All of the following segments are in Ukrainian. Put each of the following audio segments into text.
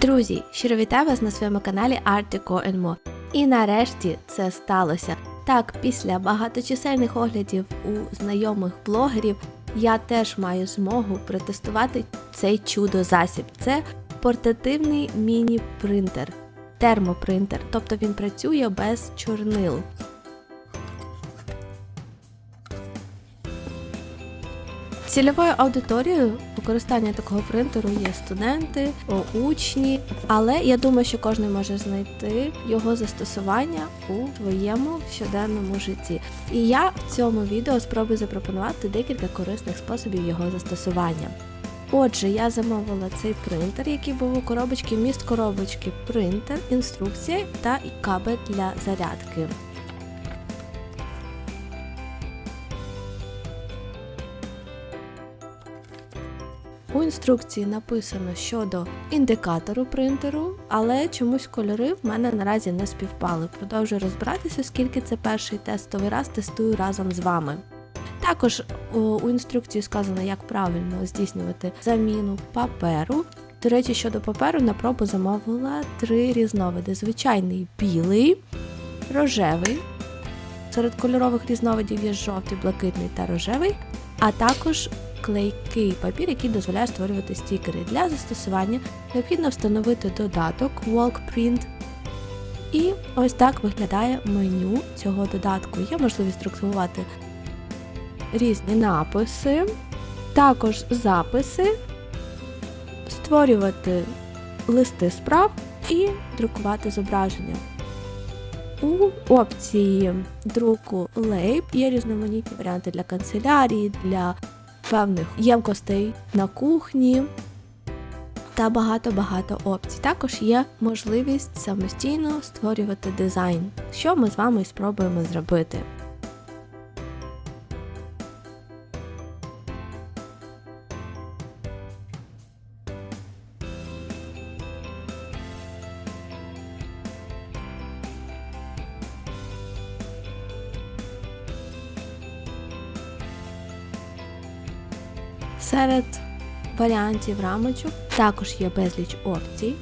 Друзі, щиро вітаю вас на своєму каналі Art Deco More. І нарешті це сталося. Так, після багаточисельних оглядів у знайомих блогерів я теж маю змогу протестувати цей чудо-засіб. Це портативний міні-принтер, термопринтер, тобто він працює без чорнил. Цільовою аудиторією використання такого принтеру є студенти, учні, але я думаю, що кожен може знайти його застосування у своєму щоденному житті. І я в цьому відео спробую запропонувати декілька корисних способів його застосування. Отже, я замовила цей принтер, який був у коробочці, міст коробочки, принтер, інструкція та кабель для зарядки. У інструкції написано щодо індикатору принтеру, але чомусь кольори в мене наразі не співпали. Продовжую розбиратися, оскільки це перший тестовий раз тестую разом з вами. Також у інструкції сказано, як правильно здійснювати заміну паперу. До речі, щодо паперу на пробу замовила три різновиди: звичайний білий, рожевий. Серед кольорових різновидів є жовтий, блакитний та рожевий, а також клейкий папір, який дозволяє створювати стікери. Для застосування необхідно встановити додаток WalkPrint. І ось так виглядає меню цього додатку. Є можливість структурувати різні написи, також записи, створювати листи справ і друкувати зображення. У опції друку лейб є різноманітні варіанти для канцелярії, для певних ємкостей на кухні та багато-багато опцій. Також є можливість самостійно створювати дизайн, що ми з вами спробуємо зробити. Серед варіантів рамочок також є безліч опцій.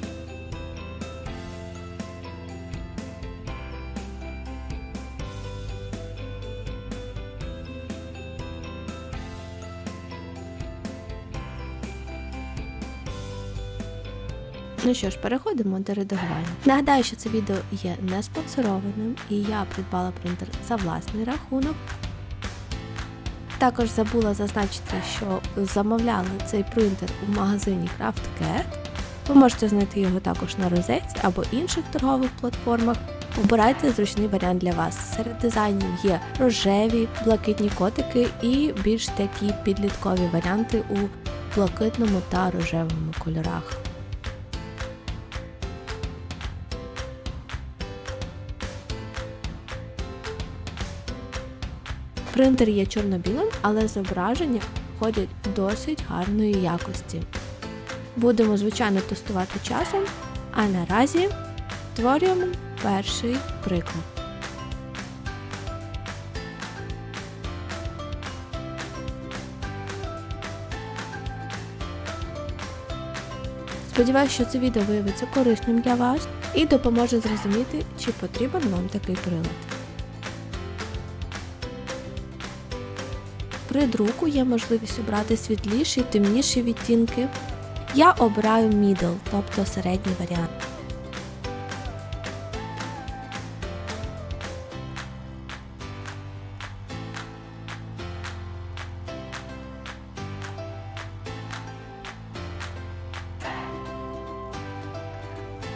Ну що ж, переходимо до редагування. Нагадаю, що це відео є не спонсорованим, і я придбала принтер за власний рахунок. Також забула зазначити, що замовляли цей принтер у магазині CraftCat. Ви можете знайти його також на розетці або інших торгових платформах. Обирайте зручний варіант для вас. Серед дизайнів є рожеві, блакитні котики і більш такі підліткові варіанти у блакитному та рожевому кольорах. Принтер є чорно-білим, але зображення ходять досить гарної якості. Будемо, звичайно, тестувати часом, а наразі створюємо перший приклад. Сподіваюся, що це відео виявиться корисним для вас і допоможе зрозуміти, чи потрібен вам такий прилад. При друку є можливість обрати світліші, темніші відтінки. Я обираю middle, тобто середній варіант.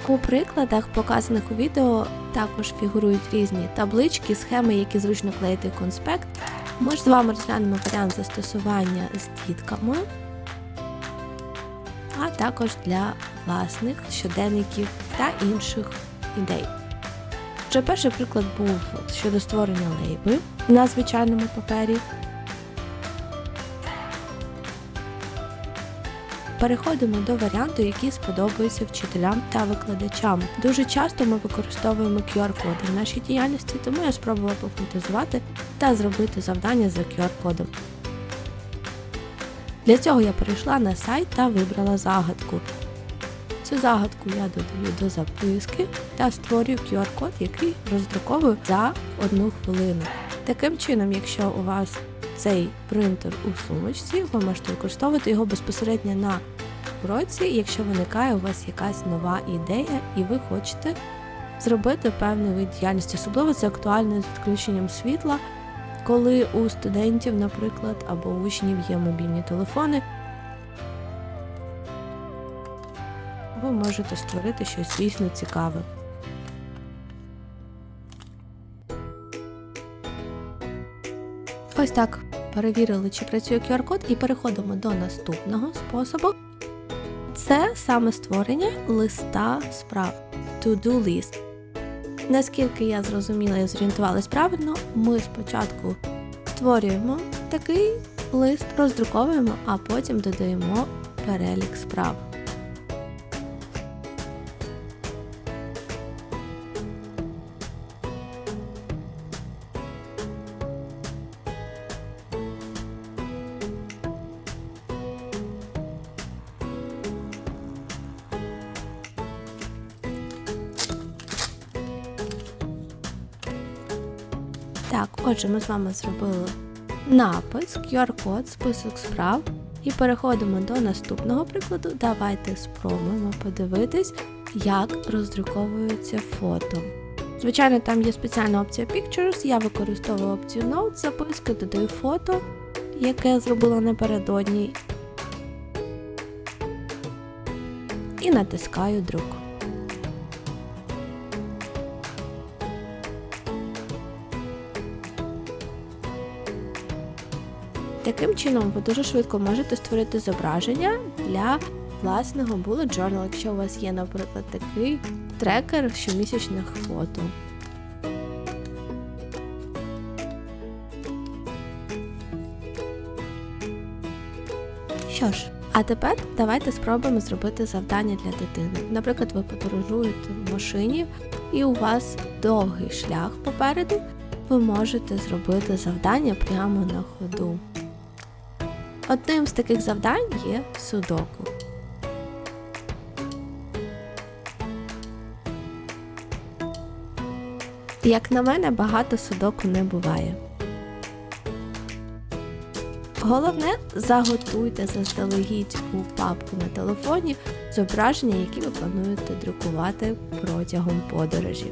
У прикладах, показаних у відео, також фігурують різні таблички, схеми, які зручно клеїти конспект. Ми ж з вами розглянемо варіант застосування з дітками, а також для власних щоденників та інших ідей. Вже перший приклад був щодо створення лейби на звичайному папері. Переходимо до варіанту, який сподобається вчителям та викладачам. Дуже часто ми використовуємо QR-коди в нашій діяльності, тому я спробувала пофантазувати та зробити завдання за QR-кодом. Для цього я перейшла на сайт та вибрала загадку. Цю загадку я додаю до записки та створюю QR-код, який роздруковую за одну хвилину. Таким чином, якщо у вас цей принтер у сумочці, ви можете використовувати його безпосередньо на уроці, якщо виникає у вас якась нова ідея і ви хочете зробити певний вид діяльності. Особливо це актуально з відключенням світла, коли у студентів, наприклад, або учнів є мобільні телефони. Ви можете створити щось дійсно цікаве. Ось так перевірили, чи працює QR-код, і переходимо до наступного способу. Це саме створення листа справ to-do list. Наскільки я зрозуміла і зорієнтувалась правильно, ми спочатку створюємо такий лист, роздруковуємо, а потім додаємо перелік справ. Так, отже, ми з вами зробили напис, QR-код, список справ. І переходимо до наступного прикладу. Давайте спробуємо подивитись, як роздруковується фото. Звичайно, там є спеціальна опція Pictures. Я використовую опцію Notes, записки, додаю фото, яке я зробила напередодні. І натискаю друк. Таким чином, ви дуже швидко можете створити зображення для власного bullet journal, якщо у вас є, наприклад, такий трекер щомісячних фото. Що ж, а тепер давайте спробуємо зробити завдання для дитини. Наприклад, ви подорожуєте в машині і у вас довгий шлях попереду, ви можете зробити завдання прямо на ходу. Одним з таких завдань є судоку. Як на мене, багато судоку не буває. Головне, заготуйте заздалегідь у папку на телефоні зображення, які ви плануєте друкувати протягом подорожі.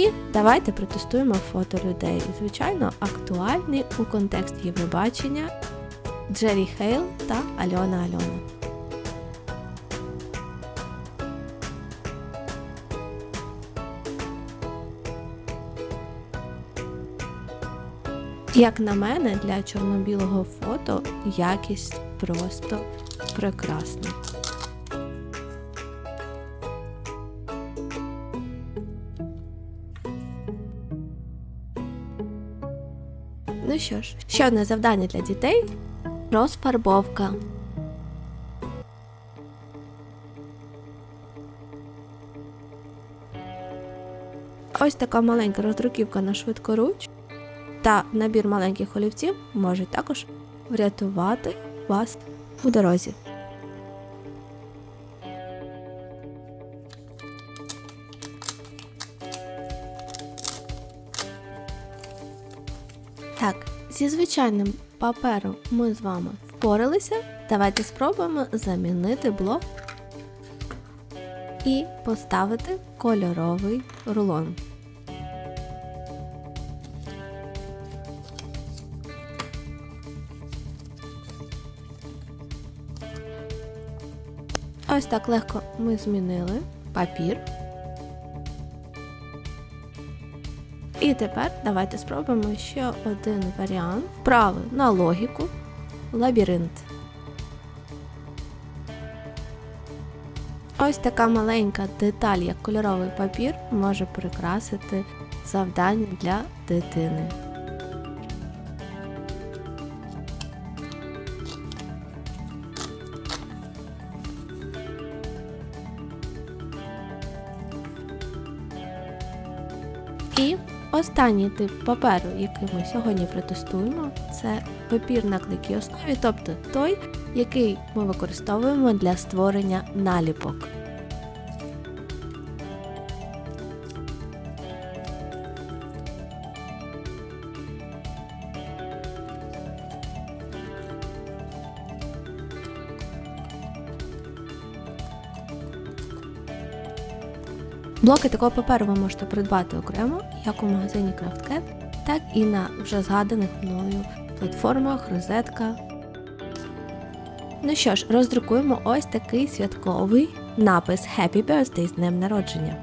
І давайте протестуємо фото людей. Звичайно, актуальний у контексті Євробачення Джері Хейл та Альона Альона. Як на мене, для чорно-білого фото якість просто прекрасна. Ну що ж, ще одне завдання для дітей розфарбовка. Ось така маленька роздруківка на швидкоруч та набір маленьких олівців можуть також врятувати вас у дорозі. Зі звичайним папером ми з вами впоралися. Давайте спробуємо замінити блок і поставити кольоровий рулон. Ось так легко ми змінили папір. І тепер давайте спробуємо ще один варіант. Вправи на логіку, лабіринт. Ось така маленька деталь, як кольоровий папір, може прикрасити завдання для дитини. І останній тип паперу, який ми сьогодні протестуємо, це папір на клейкій основі, тобто той, який ми використовуємо для створення наліпок. Блоки такого паперу ви можете придбати окремо, як у магазині CraftCat, так і на вже згаданих мною платформах, розетка. Ну що ж, роздрукуємо ось такий святковий напис Happy Birthday з днем народження.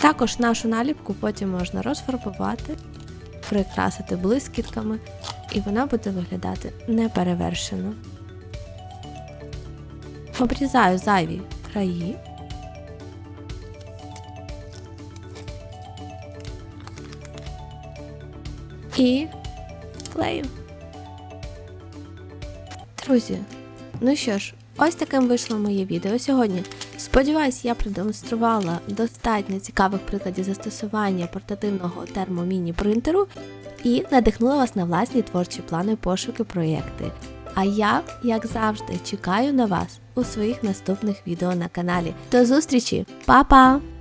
Також нашу наліпку потім можна розфарбувати, прикрасити блискітками, і вона буде виглядати неперевершено. Обрізаю зайві краї. І клею. Друзі, ну що ж, ось таким вийшло моє відео сьогодні. Сподіваюсь, я продемонструвала достатньо цікавих прикладів застосування портативного термоміні принтеру і надихнула вас на власні творчі плани, пошуки, проєкти. А я, як завжди, чекаю на вас у своїх наступних відео на каналі. До зустрічі, Па-па!